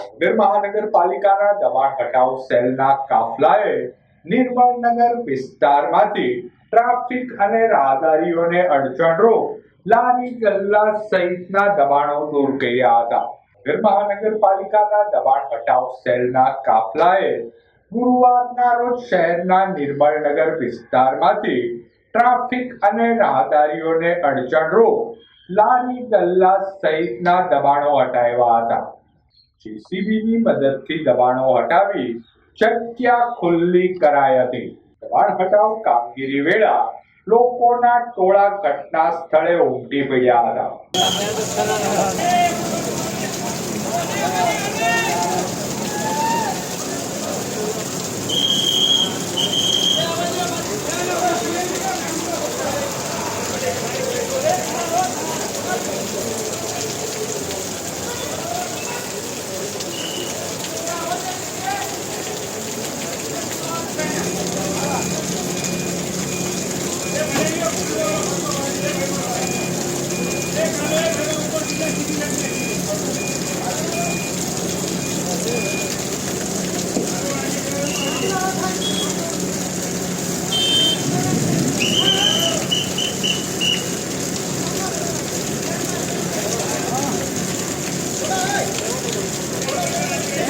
ભાવનગર મહાનગરપાલિકાના દબાણ હટાવ સેલના કાફલાએ નિર્મળનગર વિસ્તારમાંથી ટ્રાફિક અને રાહદારીઓને અડચણરૂપ લારી ગલ્લા સહિતના દબાણો દૂર કર્યા હતા. મહાનગરપાલિકાના દબાણ હટાવ સેલના કાફલાએ ગુરુવારના રોજ શહેરના નિર્મળનગર વિસ્તારમાંથી ટ્રાફિક અને રાહદારીઓને અડચણરૂપ લારી ગલ્લા સહિતના દબાણો હટાવ્યા હતા. જેસીબીની મદદથી દબાણો હટાવી જગ્યા ખુલ્લી કરાઈ હતી દબાણ હટાવ કામગીરી વેળા લોકોના ટોળા ઘટના સ્થળે ઉમટી પડ્યા હતા. Yeah.